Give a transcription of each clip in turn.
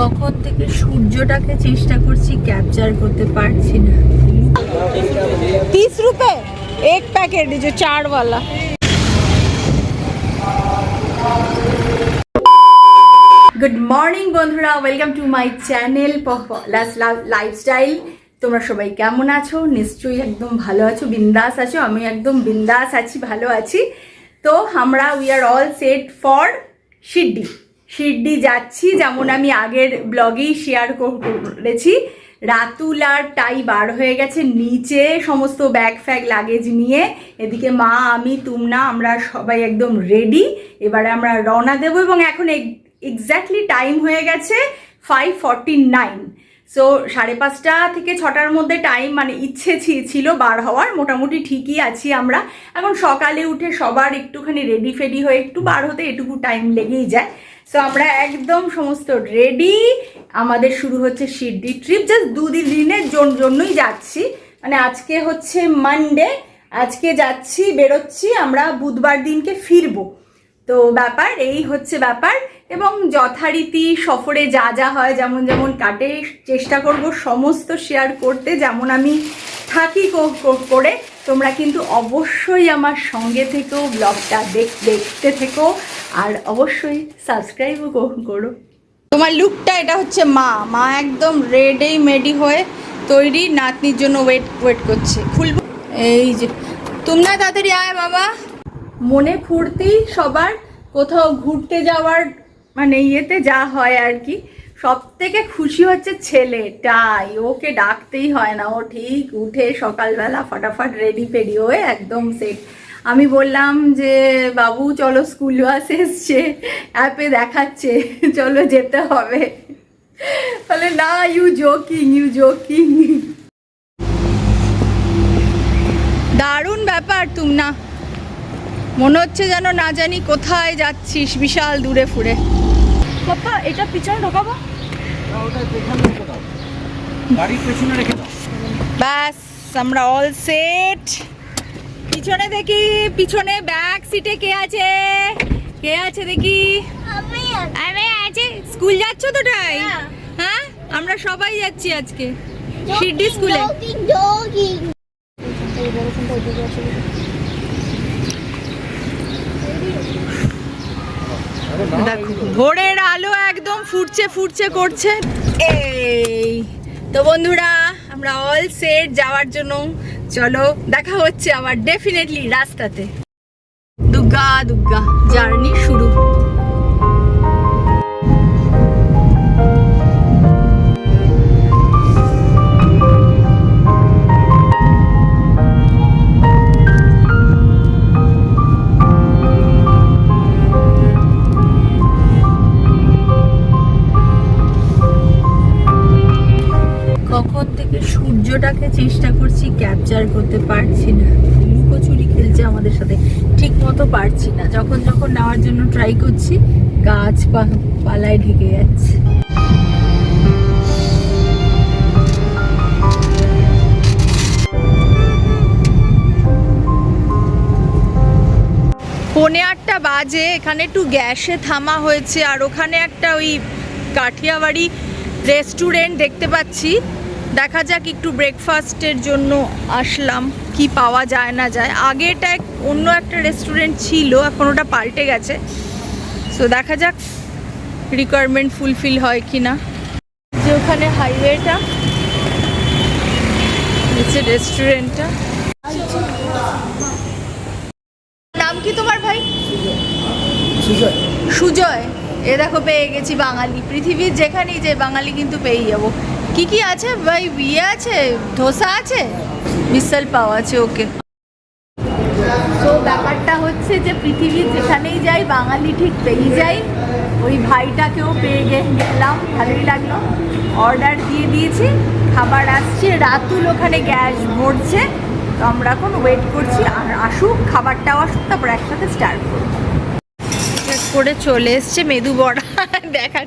কখন থেকে সূর্যটাকে চেষ্টা করছি ক্যাপচার করতে পারছি না। তিস রুপে? এক প্যাকেট যে চারওয়ালা। গুড মর্নিং বন্ধুরা। ওয়েলকাম টু মাই চ্যানেল পহলাস লাইফস্টাইল তোমরা সবাই কেমন আছো? নিশ্চয়ই একদম ভালো আছো বিন্দাস আছো। আমি একদম বিন্দাস আছি ভালো আছি। তো আমরা we are all set for Shirdi. Shirdi যাচ্ছি, যেমন আমি আগের ব্লগেই শেয়ার করেছি। রাতুল আর টাই বার হয়ে গেছে, নিচে সমস্ত ব্যাগ ফ্যাগ লাগেজ নিয়ে। এদিকে মা, আমি, তুমনা, আমরা সবাই একদম রেডি এবারে আমরা রওনা দেবো এবং এখন এক্স্যাক্টলি টাইম হয়ে গেছে ফাইভ ফর্টি নাইন সো সাড়ে পাঁচটা থেকে ছটার মধ্যে টাইম মানে ইচ্ছে ছিল বার হওয়ার, মোটামুটি ঠিকই আছি আমরা। এখন সকালে উঠে সবার একটুখানি রেডি ফেডি হয়ে একটু বার হতে এটুকু টাইম লেগেই যায়। সো আমরা একদম সমস্ত রেডি আমাদের শুরু হচ্ছে শিরডি ট্রিপ জাস্ট দুদিন দিনের জন্যই যাচ্ছি। মানে আজকে হচ্ছে মানডে আজকে যাচ্ছি, বেরোচ্ছি। আমরা বুধবার দিনকে ফিরবো। তো ব্যাপার, এই হচ্ছে ব্যাপার। এবং যথারীতি সফরে যা যা হয়, যেমন যেমন কাটে, চেষ্টা করব সমস্ত শেয়ার করতে। যেমন আমি থাকি করে। তোমরা কিন্তু অবশ্যই আমার সঙ্গে থেকেও ব্লগটা দেখ দেখতে থেকো আর অবশ্যই সাবস্ক্রাইবও করো তোমার লুকটা এটা হচ্ছে মা। মা একদম রেডেই মেডি হয়ে তৈরি নাতনির জন্য ওয়েট ওয়েট করছে। খুলবো এই যে তোমরা তাড়াতাড়ি আয় বাবা। মনে ফুর্তি সবার কোথাও ঘুরতে যাওয়ার মানে ইয়েতে যা হয় আর কি। সব থেকে খুশি হচ্ছে ছেলেটাই। ওকে ডাকতেই হয় না। ও ঠিক উঠে সকালবেলা ফটাফট রেডি পেডি হয়ে একদম সেট আমি বললাম যে, বাবু, চলো স্কুল বাস এসছে। অ্যাপে দেখাচ্ছে। চলো যেতে হবে। বলে, না ইউ জোকিং ইউ জোকিং দারুণ ব্যাপার তুম না। মনে হচ্ছে যেন না জানি কোথায় যাচ্ছিস বিশাল দূরে ফুরে। পাপা এটা পিছনে ঢোকাবো? ব্যাস আমরা অল সেট পিছনে দেখি পিছনে ব্যাক সিটে কে আছে? কে আছে দেখি? আমি আছে। স্কুল যাচ্ছ তো তাই? হ্যাঁ। আমরা সবাই যাচ্ছি আজকে। শিরডি স্কুলে দেখো, ভোরের আলো একদম ফুটছে ফুটছে, করছে। এই তো বন্ধুরা, আমরা অল সেট যাওয়ার জন্য। চলো, দেখা হচ্ছে আবার ডেফিনেটলি রাস্তাতে। দুগ্গা দুগ্গা জার্নি শুরু। সূর্যটাকে চেষ্টা করছি ক্যাপচার করতে পারছি না। লুকোচুরি খেলছে আমাদের সাথে। ঠিক মতো পারছি না। যখন যখন নেওয়ার জন্য ট্রাই করছি, গাছ পালায় ঢেকে যাচ্ছে। পৌনে আটটা বাজে, এখানে একটু গ্যাসে থামা হয়েছে। আর ওখানে একটা ওই কাঠিয়াবাড়ি রেস্টুরেন্ট দেখতে পাচ্ছি। দেখা যাক একটু ব্রেকফাস্টের জন্য আসলাম কি পাওয়া যায় না যায়। আগে এটা অন্য একটা রেস্টুরেন্ট ছিল এখন ওটা পাল্টে গেছে। সো দেখা যাক রিকোয়ারমেন্ট ফুলফিল হয় কি না যে ওখানে হাইওয়েটা হচ্ছে রেস্টুরেন্টটা নাম কি তোমার ভাই? সুজয়। এ দেখো পেয়ে গেছি বাঙালি। পৃথিবীর যেখানেই যে বাঙালি কিন্তু পেয়ে যাব। কি কি আছে? ভাই, বিয়ে আছে? ধোসা আছে? মিসাল পাও আছে, ওকে। তো ব্যাপারটা হচ্ছে যে পৃথিবীর যেখানেই যাই, বাঙালি ঠিক পেয়ে যাই। ওই ভাইটাকেও পেয়ে গেলাম, ভালোই লাগল। অর্ডার দিয়ে দিয়েছি, খাবার আসছে, রাতুল ওখানে গ্যাস ভরছে। তো আমরা এখন ওয়েট করছি, আর আসুক, খাবারটাও আসুক, তারপর একসাথে স্টার্ট করে চলে এসছে মেদু বড়া দেখা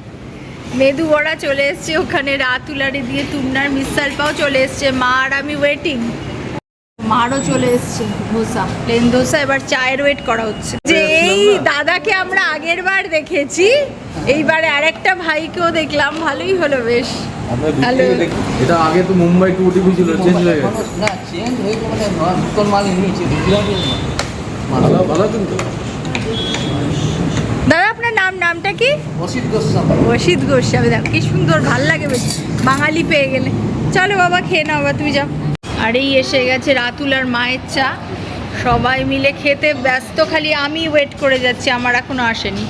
মেদু বড়া চলে এসছে ওখানে রাত উলারে দিয়ে তুমনার মিসাল পাও চলে এসছে মা আর আমি ওয়েটিং মারও চলে এসছে ধোসা প্লেন ধোসা এবার চায়ের ওয়েট করা হচ্ছে। যে এই দাদাকে আমরা আগের বার দেখেছি এইবারে আরেকটা ভাইকেও দেখলাম ভালোই হলো বেশ। দেখি। এটা আগে তো মুম্বাই টু ওটিপি ছিল চেঞ্জ হয়ে গেছে। না চেঞ্জ হয়ে গেছে মানে নতুন মাল নিয়েছে ভালো ভালো কিন্তু। নামটা কি? অসিত গোস্বামী। রশিদ গোস্বামী দেখ কি সুন্দর ভালো লাগে বেশ। বাঙালি পেয়ে গেলে। চলো বাবা খেয়ে নাও বাবা তুমি যাও। আর এই এসে গেছে রাতুল আর মায়ের চা। সবাই মিলে খেতে ব্যস্ত খালি আমি ওয়েট করে যাচ্ছি আমার এখনও আসেনি।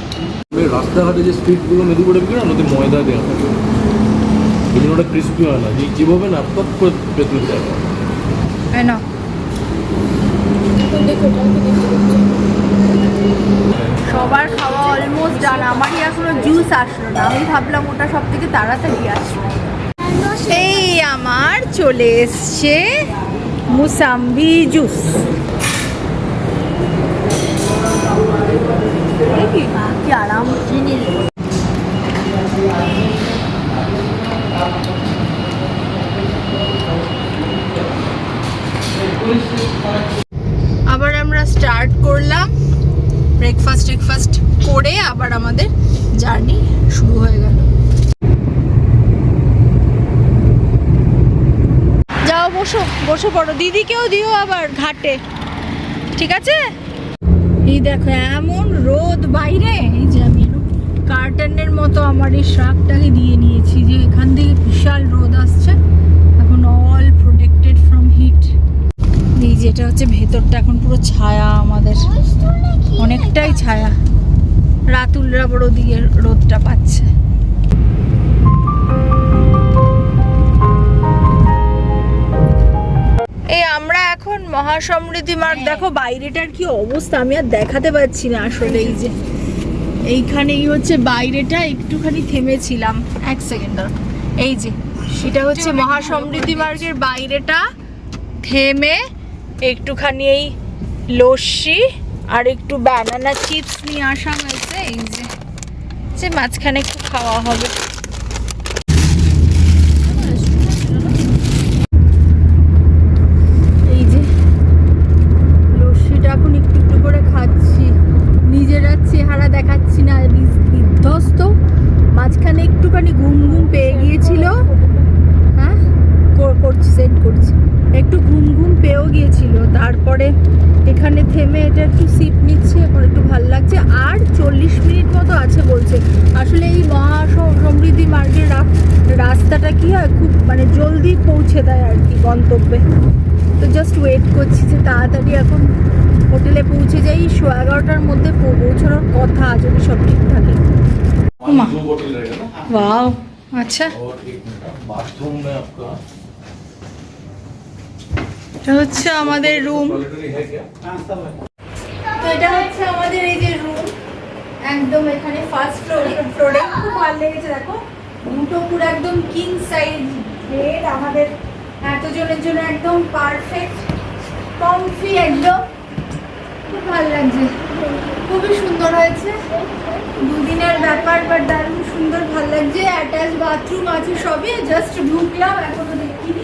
রাস্তাঘাটে যে স্ট্রিটগুলো মেদু করে বিক্রি না ময়দা দেওয়া থাকে। ওটা ক্রিস্পি হয় না। যে যেভাবে না করে এই নাও। সবার খাওয়া অলমোস্ট ডান আমারই এখনও জুস আসলো না। আমি ভাবলাম ওটা সব থেকে তাড়াতাড়ি আসবে এই আমার চলে এসছে মুসাম্বি জুস আবার আমরা স্টার্ট করলাম। ব্রেকফাস্ট টেকফাস্ট করে আবার আমাদের জার্নি শুরু হয়ে গেল। যাও, বসো, বসে পড়ো। দিদিকেও দিও আবার ঘাটে। ঠিক আছে? এই দেখো, এমন রোদ বাইরে। এই যে আমি কার্টনের মতো আমার এই শাকটাকে দিয়ে নিয়েছি যে এখান থেকে বিশাল রোদ আসছে এখন অল প্রোটেক্টেড ফ্রম হিট যেটা হচ্ছে ভেতরটা এখন পুরো ছায়া আমাদের। অনেকটাই ছায়া। রাতুলরা বড় দিকে রোদটা পাচ্ছে। এই আমরা এখন মহাসমৃদ্ধি মার্গ। দেখো বাইরেটার কি অবস্থা আমি আর দেখাতে পাচ্ছি না আসলে এই যে। এইখানেই হচ্ছে বাইরেটা একটুখানি থেমেছিলাম। এক সেকেন্ড এই যে সেটা হচ্ছে মহাসমৃদ্ধি মার্গের বাইরেটা থেমে একটুখানি এই লস্যি আর একটু ব্যানানা চিপস নিয়ে আসা হয়েছে, এই যে। মাঝখানে একটু খাওয়া হবে এই যে লস্যিটা এখন একটু একটু করে খাচ্ছি নিজেরা চেহারা দেখাচ্ছি না বিজ- বিধ্বস্ত মাঝখানে একটুখানি ঘুম ঘুম পেয়ে গিয়েছিল হ্যাঁ কর- করছি সেন্ড করছি একটু ঘুম ঘুম পেয়েও গিয়েছিল তারপরে এখানে থেমে এটা একটু সিট নিচ্ছে এখন একটু ভালো লাগছে আর চল্লিশ মিনিট মতো আছে বলছে আসলে এই মহা স- সমৃদ্ধি মার্গের রা- রাস্তাটা কি হয় খুব মানে জলদি পৌঁছে দেয় আর কি গন্তব্যে তো জাস্ট ওয়েট করছি যে তাড়াতাড়ি এখন হোটেলে পৌঁছে যাই শো এগারোটার মধ্যে পৌ- পৌঁছানোর কথা যদি সব ঠিক থাকে মা दो बोतल रहेगा ना ওয়াও আচ্ছা और एक मिनट बाथरूम में आपका এটা হচ্ছে আমাদের রুম তো এটা হচ্ছে আমাদের এই যে রুম একদম এখানে ফার্স্ট ফ্লোর প্রোডাক্ট খুব ভালো লেগেছে, দেখো। দুটো পুরো একদম কিং সাইজ বেড আমাদের এতজনের জন্য একদম পারফেক্ট কমফি একদম খুব ভালো লাগছে। খুবই সুন্দর হয়েছে। দুদিনের ব্যাপার বাট দারুণ সুন্দর, ভালো লাগছে। অ্যাটাচ বাথরুম আছে সবই জাস্ট ঢুকলাম, এখনও দেখিনি।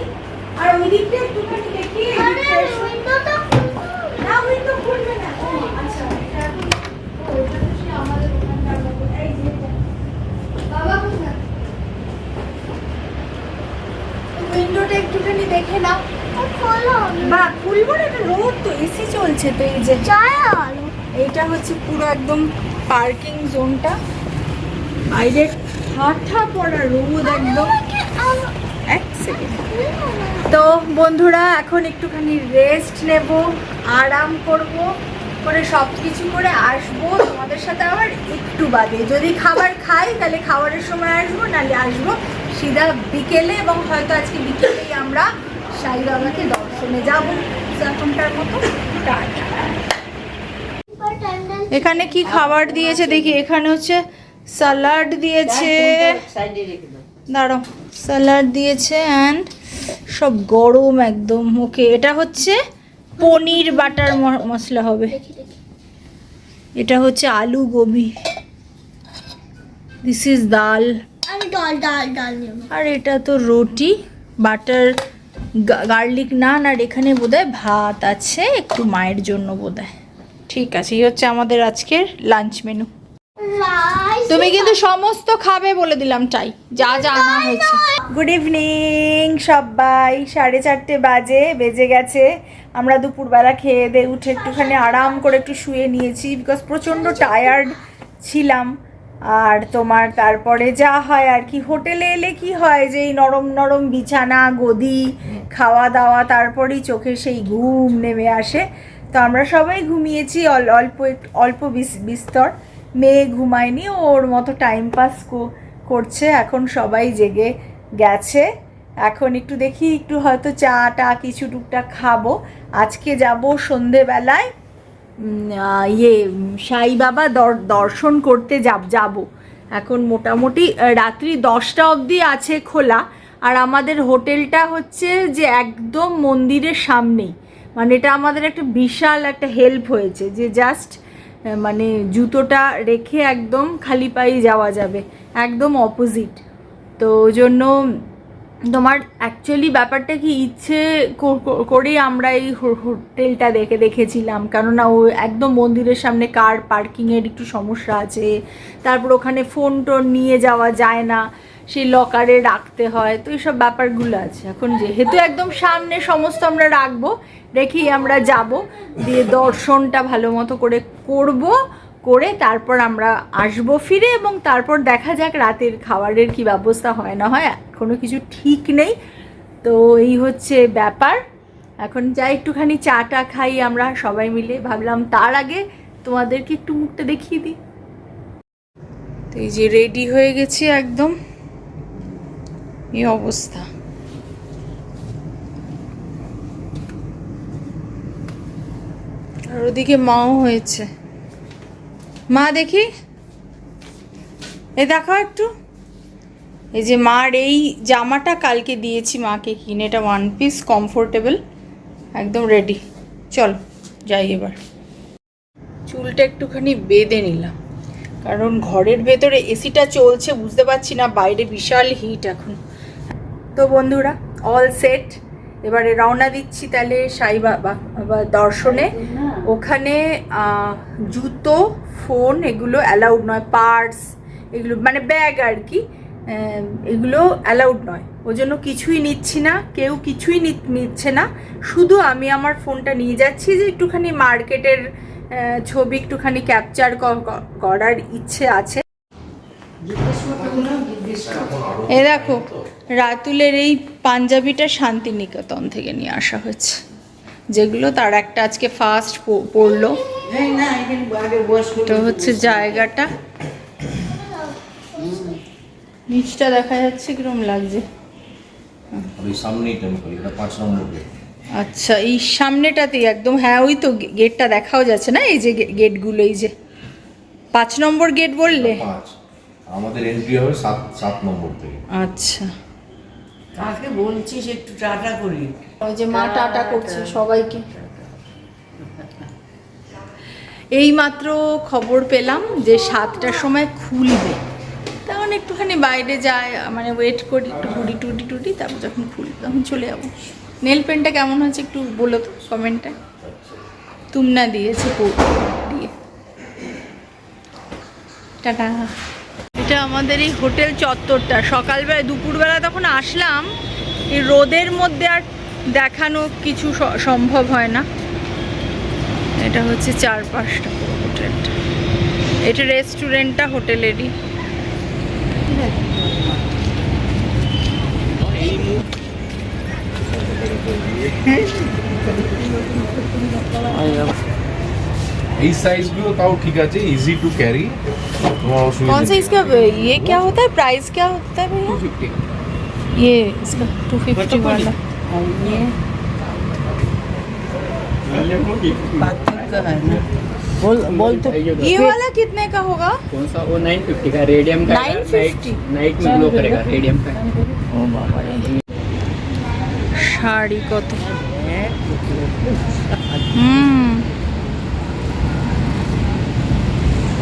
আর ওই দিকটা একটুখানি দেখি এদিকটা এসো। না উইন্ডো খুলবে না। আচ্ছা? উইন্ডোটা একটুখানি দেখে নাও। বা খুলবো না এটা? তো এসি চলছে তো এই যে। এইটা হচ্ছে পুরো একদম পার্কিং জোনটা বাইরে ঠাঠা পড়া রোদ একদম। এক সেকেন্ড তো বন্ধুরা, এখন একটুখানি রেস্ট নেব, আরাম করব, করে সব কিছু করে আসব। তোমাদের সাথে আবার একটু বাদে। যদি খাবার খাই, তাহলে খাবারের সময় আসব, নাহলে আসব সিধা বিকেলে এবং হয়তো আজকে বিকেলেই আমরা সাই বাবাকে দর্শনে যাব এখনকার মতো। এখানে কি খাবার দিয়েছে দেখি। এখানে হচ্ছে স্যালাড দিয়েছে। দাও। দাঁড়াও স্যালাড দিয়েছে অ্যান্ড সব গরম একদম ওকে এটা হচ্ছে পনির বাটার মশলা হবে। এটা হচ্ছে আলু গোবি। দিস ইজ ডাল ডাল ডাল ডাল আর এটা তো রুটি বাটার গার্লিক নান আর এখানে বোধহয় ভাত আছে একটু মায়ের জন্য বোধহয়। ঠিক আছে এই হচ্ছে আমাদের আজকের লাঞ্চ মেনু তুমি কিন্তু সমস্ত খাবে বলে দিলাম চাই। যা যা আনা হয়েছে। গুড ইভিনিং সবাই সাড়ে চারটে বাজে বেজে গেছে। আমরা দুপুরবেলা খেয়ে দিয়ে উঠে একটুখানি আরাম করে একটু শুয়ে নিয়েছি বিকজ প্রচণ্ড টায়ার্ড ছিলাম। আর তোমার তারপরে যা হয় আর কি হোটেলে এলে কি হয় যে এই নরম নরম বিছানা গদি খাওয়া দাওয়া তারপরেই চোখে সেই ঘুম নেমে আসে। তো আমরা সবাই ঘুমিয়েছি অল- অল্প একটু- অল্প বিস- বিস্তর। মেয়ে ঘুমায়নি, ওর মতো টাইম পাস করছে, এখন সবাই জেগে গেছে। এখন একটু দেখি, একটু হয়তো চা টা কিছু টুকটাক খাব। আজকে যাব সন্ধেবেলায় ইয়ে সাই বাবা দর- দর্শন করতে যাব যাব। এখন মোটামুটি রাত্রি দশটা অবধি আছে খোলা। আর আমাদের হোটেলটা হচ্ছে যে একদম মন্দিরের সামনেই। মানে এটা আমাদের একটা বিশাল একটা হেল্প হয়েছে, যে জাস্ট মানে জুতোটা রেখে একদম খালি পায়ে যাওয়া যাবে, একদম অপোজিট তো ওই জন্য তোমার অ্যাকচুয়ালি ব্যাপারটা কি, ইচ্ছে করেই আমরা এই হোটেলটা দেখে, দেখেছিলাম। কেননা ও একদম মন্দিরের সামনে কার পার্কিংয়ের একটু সমস্যা আছে, তারপর ওখানে ফোন টোন নিয়ে যাওয়া যায় না। সেই লকারে রাখতে হয়, তো এইসব ব্যাপারগুলো আছে। এখন যেহেতু একদম সামনে সমস্ত আমরা রাখব, রেখেই আমরা যাব, দিয়ে দর্শনটা ভালো মতো করে করব, করে তারপর আমরা আসব ফিরে এবং তারপর দেখা যাক রাতের খাবারের কি ব্যবস্থা হয় না হয়, এখনও কিছু ঠিক নেই। তো এই হচ্ছে ব্যাপার। এখন যাই, একটুখানি চাটা খাই আমরা সবাই মিলে। ভাবলাম তার আগে তোমাদেরকে একটু মুখটা দেখিয়ে দিই। তো এই যে রেডি হয়ে গেছি একদম। এই অবস্থা। আর ওদিকে মাও হয়েছে। মা দেখি? এ দেখো একটু। এই যে মার এই জামাটা কালকে দিয়েছি মাকে কিনে। এটা ওয়ান পিস কমফোর্টেবল একদম রেডি চল, যাই এবার। চুলটা একটুখানি বেঁধে নিলাম। কারণ ঘরের ভেতরে এসিটা চলছে, বুঝতে পারছি না, বাইরে বিশাল হিট এখন। তো বন্ধুরা অল সেট এবারে রওনা দিচ্ছি তাহলে সাই বাবা দর্শনে। ওখানে জুতো ফোন এগুলো অ্যালাউড নয় পার্স এগুলো মানে ব্যাগ আর কি এগুলো অ্যালাউড নয়। ওই জন্য কিছুই নিচ্ছি না কেউ কিছুই নিচ্ছে না। শুধু আমি আমার ফোনটা নিয়ে যাচ্ছি যে একটুখানি মার্কেটের ছবি একটুখানি ক্যাপচার করার ইচ্ছে আছে। এ দেখো রাতুলের এই পাঞ্জাবিটা শান্তিনিকেতন থেকে নিয়ে আসা হয়েছে যেগুলো তার একটা আজকে ফার্স্ট পড়ল। এটা হচ্ছে জায়গাটা। নিচটা দেখা যাচ্ছে কিরম লাগছে। আচ্ছা এই সামনেটাতেই একদম হ্যাঁ ওই তো গেটটা দেখাও যাচ্ছে না এই যে গেটগুলো এই যে। পাঁচ নম্বর গেট বললে? আমাদের এন্ট্রি হবে সাত সাত নম্বর থেকে। আচ্ছা। বলছিস একটু টাটা করি। ওই যে মা টাটা করছে সবাইকে। এই মাত্র খবর পেলাম যে সাতটার সময় খুলবে। তখন একটুখানি বাইরে যায় মানে ওয়েট করি একটু ঘুরি টুটি টুটি তারপর যখন খুলবে তখন চলে যাব। নেল পেনটা কেমন হয়েছে একটু বলো তো কমেন্টে তুমনা দিয়েছে দিয়ে। টাটা। এটা আমাদের এই হোটেল চত্বরটা। সকালবেলা দুপুরবেলা তখন আসলাম, এই রোদের মধ্যে আর দেখানো কিছু সম্ভব হয় না। এটা হচ্ছে চারপাশটা হোটেলটা। এটা রেস্টুরেন্টটা হোটেলেরই। এই সাইজগুলো তাও ঠিক আছে ইজি টু ক্যারি তোমার অসুবিধা कौन सा নেই। इसका ये क्या होता है प्राइस क्या होता है भैया ये इसका टू फिफ्टी वाला और ये पार्थिव का है ना बोल बोल तो ये वाला कितने का होगा कौन सा वो 950 का रेडियम का 950? नाइट में ग्लो करेगा रेडियम का ও বাবা শাড়ি কত হুম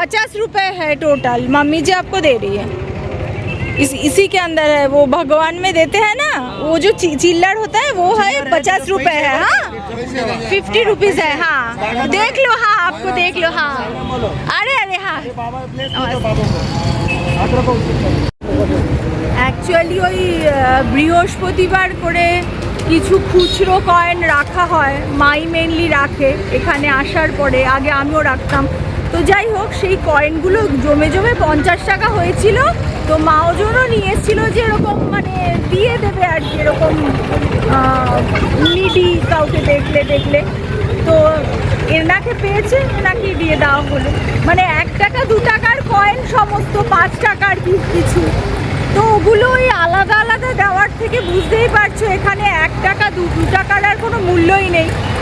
पचास रुपए है टोटल मम्मी जी आपको दे रही है इस इसी के अंदर है वो भगवान में देते हैं ना वो जो चि- चिल्लर होता है वो है पचास रुपए है हाँ फिफ्टी रुपीज है हाँ देख लो हाँ आपको देख लो हाँ अरे अरे हाँ অ্যাকচুয়ালি ওই আহ, বৃহস্পতিবার করে কিছু খুচরো কয়েন রাখা হয় মাই মেনলি রাখে এখানে আসার পরে আগে আমিও রাখতাম তো যাই হোক, সেই কয়েনগুলো জমে জমে পঞ্চাশ টাকা হয়েছিল। তো মা ওজনও নিয়ে এসেছিল যে এরকম মানে দিয়ে দেবে আর কি, এরকম নিডি কাউকে দেখলে দেখলে। তো এনাকে পেয়েছে, এনাকে দিয়ে দেওয়া হলো। মানে এক টাকা, দু টাকার কয়েন সমস্ত, পাঁচ টাকার কিছু। তো ওগুলো ওই আলাদা আলাদা দেওয়ার থেকে বুঝতেই পারছ, এখানে এক টাকা দু টাকার আর কোনো মূল্যই নেই।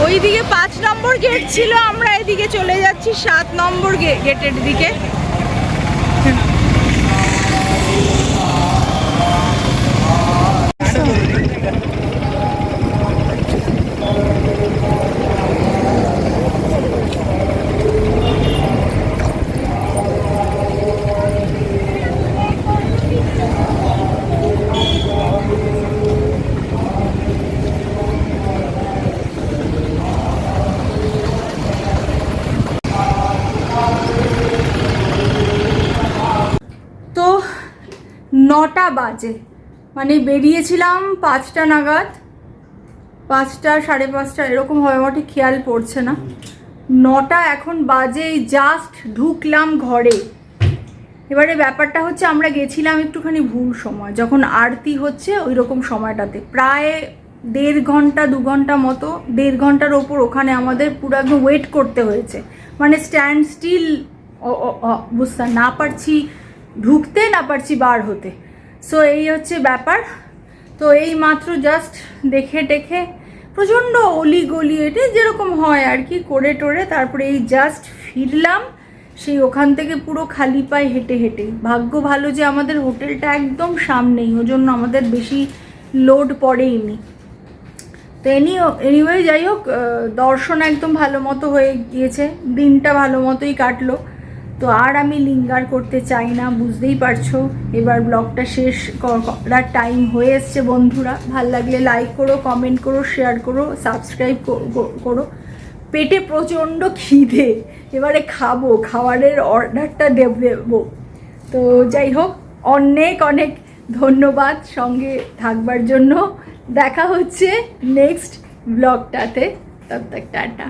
ওইদিকে পাঁচ নম্বর গেট ছিল আমরা এদিকে চলে যাচ্ছি সাত নম্বর গেটের দিকে। বাজে। মানে বেরিয়েছিলাম পাঁচটা নাগাদ, পাঁচটা, সাড়ে পাঁচটা, এরকম হয়, আমার ঠিক খেয়াল পড়ছে না। নটা এখন বাজে জাস্ট ঢুকলাম ঘরে। এবারে ব্যাপারটা হচ্ছে, আমরা গেছিলাম একটুখানি ভুল সময়। যখন আরতি হচ্ছে ওই রকম সময়টাতে। প্রায় দেড় ঘণ্টা, দু ঘণ্টা মতো, দেড় ঘণ্টার ওপর ওখানে আমাদের পুরো একদম ওয়েট করতে হয়েছে। মানে স্ট্যান্ড স্টিল বুঝতে না পারছি, ঢুকতে না পারছি বার হতে। সো এই হচ্ছে ব্যাপার। তো এই মাত্র জাস্ট দেখে টেখে প্রচণ্ড অলি গলি এটা যেরকম হয় আর কি করে টোরে তারপরে এই জাস্ট ফিরলাম। সেই ওখান থেকে পুরো খালি পায়ে হেঁটে হেঁটে। ভাগ্য ভালো যে আমাদের হোটেলটা একদম সামনেই, ওই জন্য আমাদের বেশি লোড পড়েইনি। তো এনি এনিওয়ে যাই হোক দর্শন একদম ভালো মতো হয়ে গিয়েছে। দিনটা ভালো মতোই কাটলো। তো আর আমি লিঙ্গার করতে চাই না, বুঝতেই পারছ? এবার ব্লগটা শেষ করার টাইম হয়ে এসছে বন্ধুরা। ভালো লাগলে লাইক করো কমেন্ট করো শেয়ার করো সাবস্ক্রাইব করো পেটে প্রচণ্ড খিদে। এবারে খাব, খাবারের অর্ডারটা দেবো তো যাই হোক, অনেক অনেক ধন্যবাদ সঙ্গে থাকবার জন্য। দেখা হচ্ছে নেক্সট ব্লগটাতে তব তক টাটা।